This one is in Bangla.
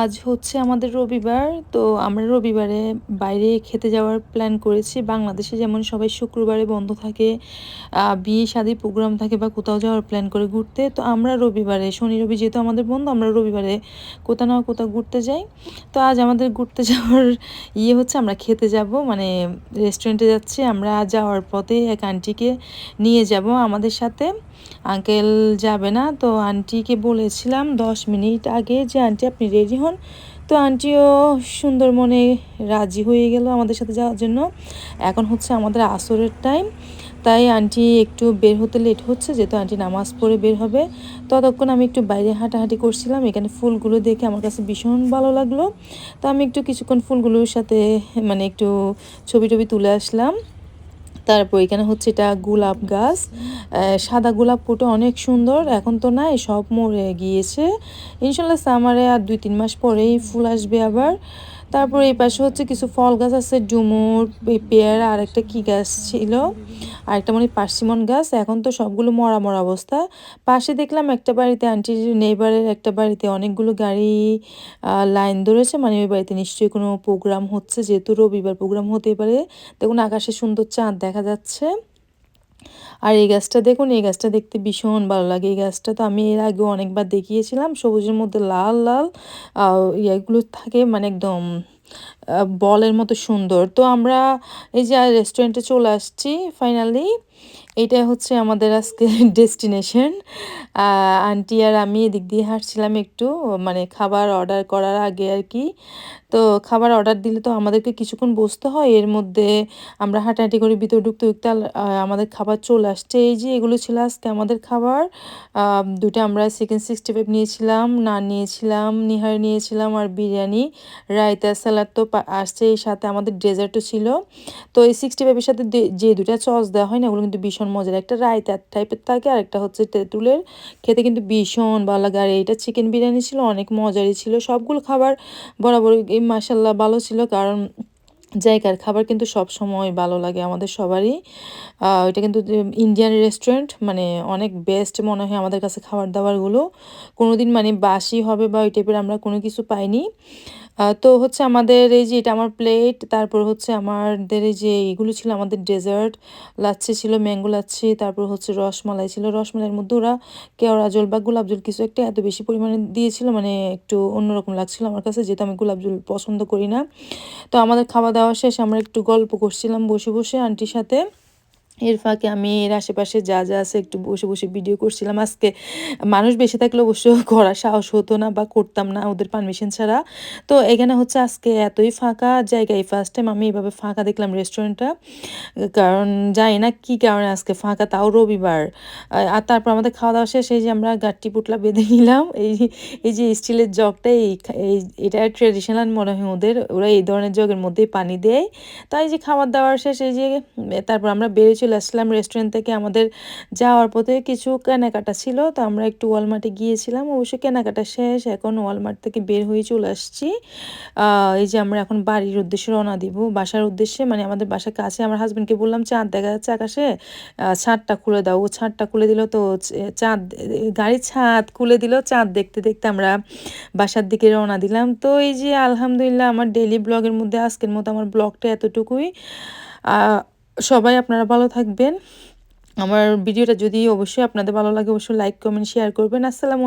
আজ হচ্ছে আমাদের রবিবার, তো আমরা রবিবারে বাইরে খেতে যাওয়ার প্ল্যান করেছি। বাংলাদেশে যেমন সবাই শুক্রবারে বন্ধ থাকে বিয়ে শাদী প্রোগ্রাম থাকে বা কোথাও যাওয়ার প্ল্যান করে ঘুরতে, তো আমরা রবিবারে, শনি রবি যেহেতু আমাদের বন্ধ, আমরা রবিবারে কোথাও না কোথাও ঘুরতে যাই। তো আজ আমাদের ঘুরতে যাওয়ার ইয়ে হচ্ছে আমরা খেতে যাব মানে রেস্টুরেন্টে যাচ্ছি, আমরা যাওয়ার পথে এক আন্টিকে নিয়ে যাব আমাদের সাথে। আঙ্কেল যাবে না, তো আন্টিকে বলেছিলাম দশ মিনিট আগে যে, আন্টি, আপনি রেডি হন। তো আন্টিও সুন্দর মনে রাজি হয়ে গেল আমাদের সাথে যাওয়ার জন্য। এখন হচ্ছে আমাদের আসরের টাইম তাই আন্টি একটু বের হতে লেট হচ্ছে, যেহেতু আন্টি নামাজ পড়ে বের হবে। ততক্ষণ আমি একটু বাইরে হাঁটাহাঁটি করছিলাম। এখানে ফুলগুলো দেখে আমার কাছে ভীষণ ভালো লাগল। তো আমি একটু কিছুক্ষণ ফুলগুলোর সাথে মানে একটু ছবি টবি তুলে আসলাম। তারপর এখানে হচ্ছে এটা গোলাপ গাছ। সাদা গোলাপ ফুটে অনেক সুন্দর। এখন তো নাই, সব মরে গিয়েছে। ইনশাল্লাহ সামারে আর দুই, তিন মাস পরেই ফুল আসবে আবার। তারপর এই পাশে হচ্ছে কিছু ফল গাছ আছে, ডুমুর, পেয়ারা আর একটা কী গাছ ছিল? আর একটা মানে পার্সিমন গাছ, এখন তো সবগুলো মরা মরা অবস্থা। পাশে দেখলাম একটা বাড়িতে আন্টির নেইবারের একটা বাড়িতে অনেকগুলো গাড়ি লাইন ধরেছে। মানে ওই বাড়িতে নিশ্চয়ই কোনো প্রোগ্রাম হচ্ছে, যেহেতু রবিবার প্রোগ্রাম হতে পারে। দেখুন আকাশে সুন্দর চাঁদ দেখা যাচ্ছে। আর এই গাছটা দেখুন, এই গাছটা দেখতে ভীষণ ভালো লাগে। এই গাছটা তো আমি এর আগেও অনেকবার দেখিয়েছিলাম। সবুজের মধ্যে লাল লাল ইয়েগুলো থাকে মানে একদম বলের মতো সুন্দর। তো আমরা এই যে রেস্টুরেন্টে চলে আসছি ফাইনালি এটা হচ্ছে আমাদের আজকে ডেস্টিনেশন আন্টি আর আমি এদিক দিয়ে হাঁটছিলাম একটু মানে খাবার অর্ডার করার আগে আর কি। তো খাবার অর্ডার দিলে তো আমাদেরকে কিছুক্ষণ বসতে হয়, এর মধ্যে আমরা হাঁটাহাঁটি করে ভিতরে ঢুকতে ঢুকতে আমাদের খাবার চলে আসছে। এই যে এগুলো ছিল আজকে আমাদের খাবার। দুটো আমরা চিকেন সিক্সটি ফাইভ নিয়েছিলাম, নান নিয়েছিলাম, নিহার নিয়েছিলাম আর বিরিয়ানি, রায়তা স্যালাড তো আসছে এই সাথে আমাদের ডেজার্টও ছিল। তো এই সিক্সটি ফাইভের সাথে যে দুটা চস দেওয়া হয় না, ওগুলো কিন্তু ভীষণ মজার। একটা রায়তা টাইপের থাকে, আর একটা হচ্ছে তেঁতুলের। খেতে কিন্তু ভীষণ ভালো লাগে। আর এইটা চিকেন বিরিয়ানি ছিল, অনেক মজারই ছিল। সবগুলো খাবার বরাবর মাসাল্লাহ ভালো ছিল, কারণ জায়গার খাবার কিন্তু সব সময় ভালো লাগে আমাদের সবারই। এটা কিন্তু ইন্ডিয়ান রেস্টুরেন্ট মানে অনেক বেস্ট মনে হয় আমাদের কাছে খাবার দাবারগুলো। কোনো দিন মানে বাসি হবে বা ওই টাইপের আমরা কোনো কিছু পাইনি। তো হচ্ছে আমাদের এই যে এটা আমার প্লেট তারপর হচ্ছে আমাদের এই যে এগুলো ছিল আমাদের ডেজার্ট লাচ্ছি ছিল ম্যাঙ্গো লাচ্ছি, তারপর হচ্ছে রসমালাই ছিল। রসমালাইয়ের মধ্যে ওরা কেওড়া জল বা গোলাপ জল কিছু একটা এত বেশি পরিমাণে দিয়েছিল মানে একটু অন্যরকম লাগছিল আমার কাছে, যেহেতু আমি গোলাপ জল পছন্দ করি না। তো আমাদের খাওয়া দাওয়া শেষ আমরা একটু গল্প করছিলাম বসে বসে আন্টির সাথে। এর ফাঁকে আমি এর আশেপাশে যা যা আছে একটু বসে বসে ভিডিও করছিলাম। আজকে মানুষ বেশি থাকলে অবশ্য করার সাহস হতো না বা করতাম না ওদের পারমিশন ছাড়া। তো এখানে হচ্ছে আজকে এতই ফাঁকা জায়গায় ফার্স্ট টাইম আমি এভাবে ফাঁকা দেখলাম রেস্টুরেন্টটা কারণ যাই না কি কারণে আজকে ফাঁকা, তাও রবিবার। আর তারপর আমাদের খাওয়া দাওয়া শেষ, এই যে আমরা গাট্টি পুটলা বেঁধে নিলাম। এই এই যে স্টিলের জগটা, এই এটা ট্রেডিশনাল মনে হয় ওদের, ওরা এই ধরনের জগের মধ্যেই পানি দেয়। তাই যে খাবার দাওয়ার শেষ, এই যে তারপর আমরা বেরিয়ে চলে আসলাম রেস্টুরেন্ট থেকে। আমাদের যাওয়ার পথে কিছু কেনাকাটা ছিল, তো আমরা একটু ওয়ালমার্টে গিয়েছিলাম। অবশ্যই কেনাকাটা শেষ, এখন ওয়ালমার্ট থেকে বের হয়ে চলে আসছি। এই যে আমরা এখন বাড়ির উদ্দেশ্যে রওনা দিব। বাসার উদ্দেশ্যে মানে আমাদের বাসার কাছে আমার হাজব্যান্ডকে বললাম, চাঁদ দেখা যাচ্ছে আকাশে ছাদটা খুলে দাও। ও ছাদটা খুলে দিল তো চাঁদ, গাড়ির ছাদ খুলে দিল। চাঁদ দেখতে দেখতে আমরা বাসার দিকে রওনা দিলাম। তো এই যে আলহামদুলিল্লাহ, আমার ডেলি ব্লগের মধ্যে আজকের মতো আমার ব্লগটা এতটুকুই। সবাই আপনারা ভালো থাকবেন। আমার ভিডিওটা যদি অবশ্যই আপনাদের ভালো লাগে, অবশ্যই লাইক কমেন্ট শেয়ার করবেন। আসসালামু